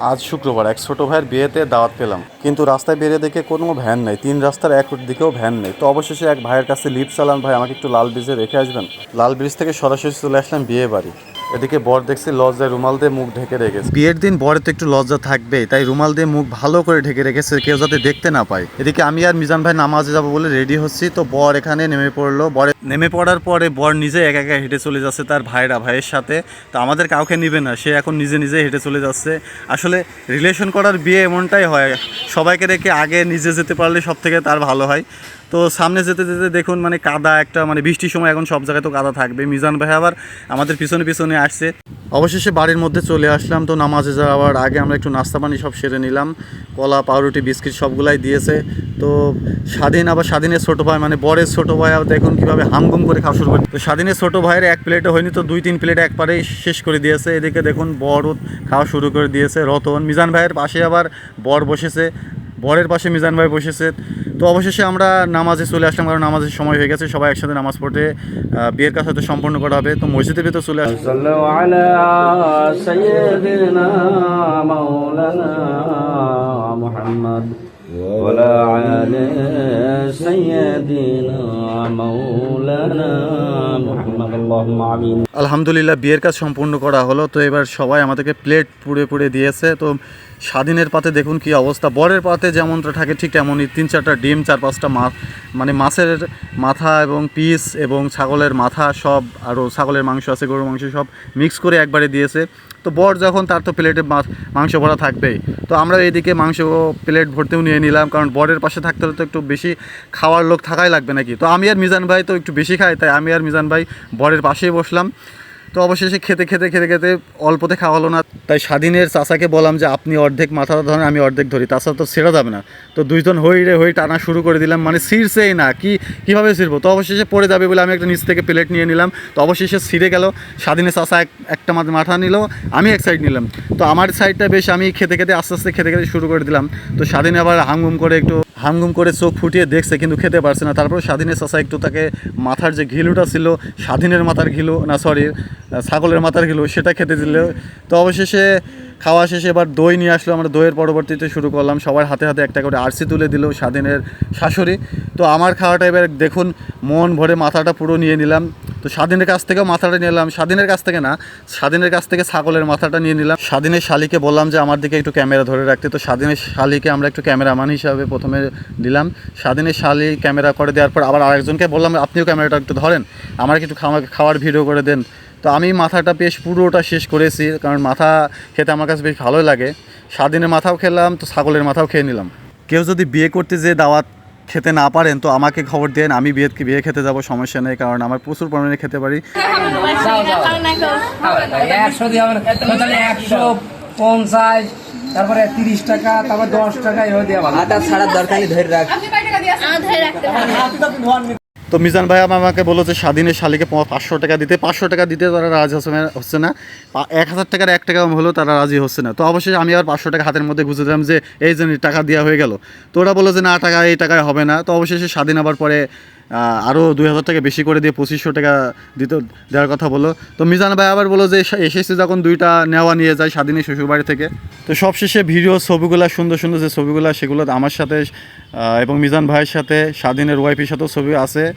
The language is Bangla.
আজ শুক্রবার এক ছোট ভাইয়ের বিয়েতে দাওয়াত পেলাম। কিন্তু রাস্তায় বেরিয়ে দেখে কোনো ভ্যান নেই। তিন রাস্তার এক দিকেও ভ্যান নেই। তো অবশেষে এক ভাইয়ের কাছে লিপ চালান। ভাই, আমাকে একটু লাল ব্রিজে রেখে আসবেন? লাল ব্রিজ থেকে সরাসরি চলে আসলাম বিয়ে বাড়ি। এদিকে বর দেখছি লজ্জায় রুমাল দিয়ে মুখ ঢেকে রেখেছে। বিয়ের দিন বরে তো একটু লজ্জা থাকবেই, তাই রুমাল দিয়ে মুখ ভালো করে ঢেকে রেখেছে, কেউ যাতে দেখতে না পায়। এদিকে আমি আর মিজান ভাই নামাজে যাব বলে রেডি হচ্ছি, তো বর এখানে নেমে পড়ল। বরে নেমে পড়ার পরে বর নিজে একা একা হেঁটে চলে যাচ্ছে তার ভাইরা ভাইয়ের সাথে। তো আমাদের কাউকে নিবে না, সে এখন নিজে নিজে হেঁটে চলে যাচ্ছে। আসলে রিলেশন করার বিয়ে এমনটাই হয়, সবাইকে রেখে আগে নিজে যেতে পারলে সব থেকে তার ভালো হয়। তো সামনে যেতে যেতে দেখুন মানে কাদা একটা মানে বৃষ্টির সময় এখন সব জায়গায় তো কাদা থাকবে। মিজান ভাই আবার আমাদের পিছনে পিছনে আসছে। অবশেষে বাড়ির মধ্যে চলে আসলাম। তো নামাজে যাওয়ার আগে আমরা একটু নাস্তা পানি সব সেরে নিলাম। কলা, পাউরুটি, বিস্কিট সবগুলাই দিয়েছে। তো স্বাধীন, আবার স্বাধীনের ছোটো ভাই মানে বরের ছোটো ভাই, আবার দেখুন কীভাবে হামগুম করে খাওয়া শুরু করে তো স্বাধীনের ছোটো ভাইয়ের এক প্লেটে হয়নি, তো দুই তিন প্লেট একবারেই শেষ করে দিয়েছে। এদিকে দেখুন বরও খাওয়া শুরু করে দিয়েছে, রতন। মিজান ভাইয়ের পাশে আবার বর বসেছে। বরের পাশে মিজান ভাই বসেছে। তো অবশেষে আমরা নামাজে চলে আসলাম, কারণ নামাজের সময় হয়ে গেছে, সবাই একসাথে নামাজ পড়তে বিয়ের কাজ হয়তো সম্পন্ন করা হবে। তো মসজিদের ভিতরে চলে আসলাম। صلوا على سيدنا مولانا محمد ولا على سيدنا مولانا محمد اللهم آمين আলহামদুলিল্লাহ বিয়ের কাজ সম্পূর্ণ করা হলো তো এবার সবাই আমাদেরকে প্লেট পুড়ে পুড়ে দিয়েছে তো স্বাধীনের পাতে দেখুন কি অবস্থা বরের পাতে যেমনটা থাকে ঠিক তেমনই তিন চারটা ডিম চার পাঁচটা মাছ মানে মাছের মাথা এবং পিস এবং ছাগলের মাথা সব আরও ছাগলের মাংস আছে গরুর মাংস সব মিক্স করে একবারে দিয়েছে তো বর যখন তার তো প্লেটে মাংস ভরা থাকবেই। তো আমরা এদিকে মাংস প্লেট ভর্তিও নিয়ে নিলাম, কারণ বরের পাশে থাকতে হলে তো একটু বেশি খাওয়ার লোক থাকাই লাগবে নাকি? তো আমি আর মিজান ভাই তো একটু বেশি খাই, তাই আমি আর মিজান ভাই বরের পাশেই বসলাম। তো অবশেষে খেতে খেতে খেতে খেতে অল্পতে খাওয়া হলো না। তাই স্বাধীনের চাচাকে বললাম যে, আপনি অর্ধেক মাথা ধরেন, আমি অর্ধেক ধরি। তাছাড়া তো ছেড়ে যাবে না। তো দুইজন হই রে হই টানা শুরু করে দিলাম মানে ছিঁড়ছেই না, কি, কীভাবে ছিঁড়বো? তো অবশেষে পড়ে যাবে বলে আমি একটা নিচ থেকে প্লেট নিয়ে নিলাম। তো অবশেষে ছিঁড়ে গেল। স্বাধীনের চাচা এক, একটা মাথা মাথা নিল। আমি এক সাইড নিলাম। তো আমার সাইডটা বেশ আমি খেতে খেতে, আস্তে আস্তে খেতে খেতে শুরু করে দিলাম। তো স্বাধীন আবার হামগুম করে একটু হামগুম করে চোখ ফুটিয়ে দেখছে, কিন্তু খেতে পারছে না। তারপর স্বাধীনের চাচা একটু তাকে মাথার যে ঘিলুটা ছিল, স্বাধীনের মাথার ঘিলু, না সরি ছাগলের মাথার ঘিলু, সেটা খেতে দিল। তো অবশেষে খাওয়া শেষে এবার দই নিয়ে আসলো। আমরা দইয়ের পরবর্তীতে শুরু করলাম। সবার হাতে হাতে একটা করে আরসি তুলে দিল স্বাধীনের শাশুড়ি। তো আমার খাওয়াটা এবার দেখুন, মন ভরে মাথাটা পুরো নিয়ে নিলাম। তো স্বাধীনের কাছ থেকেও মাথাটা নিয়ে নিলাম স্বাধীনের কাছ থেকে না, স্বাধীনের কাছ থেকে ছাগলের মাথাটা নিয়ে নিলাম। স্বাধীনের শালিকে বললাম যে, আমার দিকে একটু ক্যামেরা ধরে রাখতে। তো স্বাধীনের শালিকে আমরা একটু ক্যামেরাম্যান হিসাবে প্রথমে দিলাম। স্বাধীনের শালি ক্যামেরা করে দেওয়ার পর আবার আরেকজনকে বললাম, আপনিও ক্যামেরাটা একটু ধরেন। আমার একটু খাওয়া, খাওয়ার ভিডিও করে দেন। তো আমি মাথাটা বেশ পুরোটা শেষ করেছি, কারণ মাথা খেতে আমার কাছে বেশ ভালোই লাগে। স্বাধীনের মাথাও খেলাম, তো ছাগলের মাথাও খেয়ে নিলাম। কেউ যদি বিয়ে করতে যে দাওয়াত খেতে না পারেন তো আমাকে খবর দেন আমি বিয়ে বিয়ে খেতে যাব সমস্যা নেই কারণ আমার প্রচুর পরিমাণে খেতে পারি। একশো পঞ্চাশ তারপরে তিরিশ টাকা তারপর দশ টাকা এভাবে দেওয়া ভালো। আটা ছাড়ার দরকার ধরে রাখ। তো মিজান ভাই আমাকে বলল যে স্বাধীনের শালিকে পাঁচশো টাকা দিতে, পাঁচশো টাকা দিতে তারা রাজি হচ্ছে না- এক হাজার টাকার এক টাকা হলেও তারা রাজি হচ্ছে না। তো অবশ্যই আমি আর পাঁচশো টাকা হাতের মধ্যে গুঁজে দিলাম যে, এই যে টাকা দেওয়া হয়ে গেল। তো ওরা বলল যে, না, টাকা এই টাকায় হবে না। তো অবশেষে স্বাধীন আবার পরে আরও দুই হাজার টাকা বেশি করে দিয়ে পঁচিশশো টাকা দিতে, দেওয়ার কথা বলো তো মিজান ভাই আবার বলো যে এসে- এসেছে যখন দুইটা নেওয়া নিয়ে যায় স্বাধীনের শ্বশুরবাড়ি থেকে। তো সবশেষে ভিডিও ছবিগুলো, সুন্দর সুন্দর যে ছবিগুলো, সেগুলো আমার সাথে এবং মিজান ভাইয়ের সাথে, স্বাধীনের ওয়াইফের সাথেও ছবি আছে।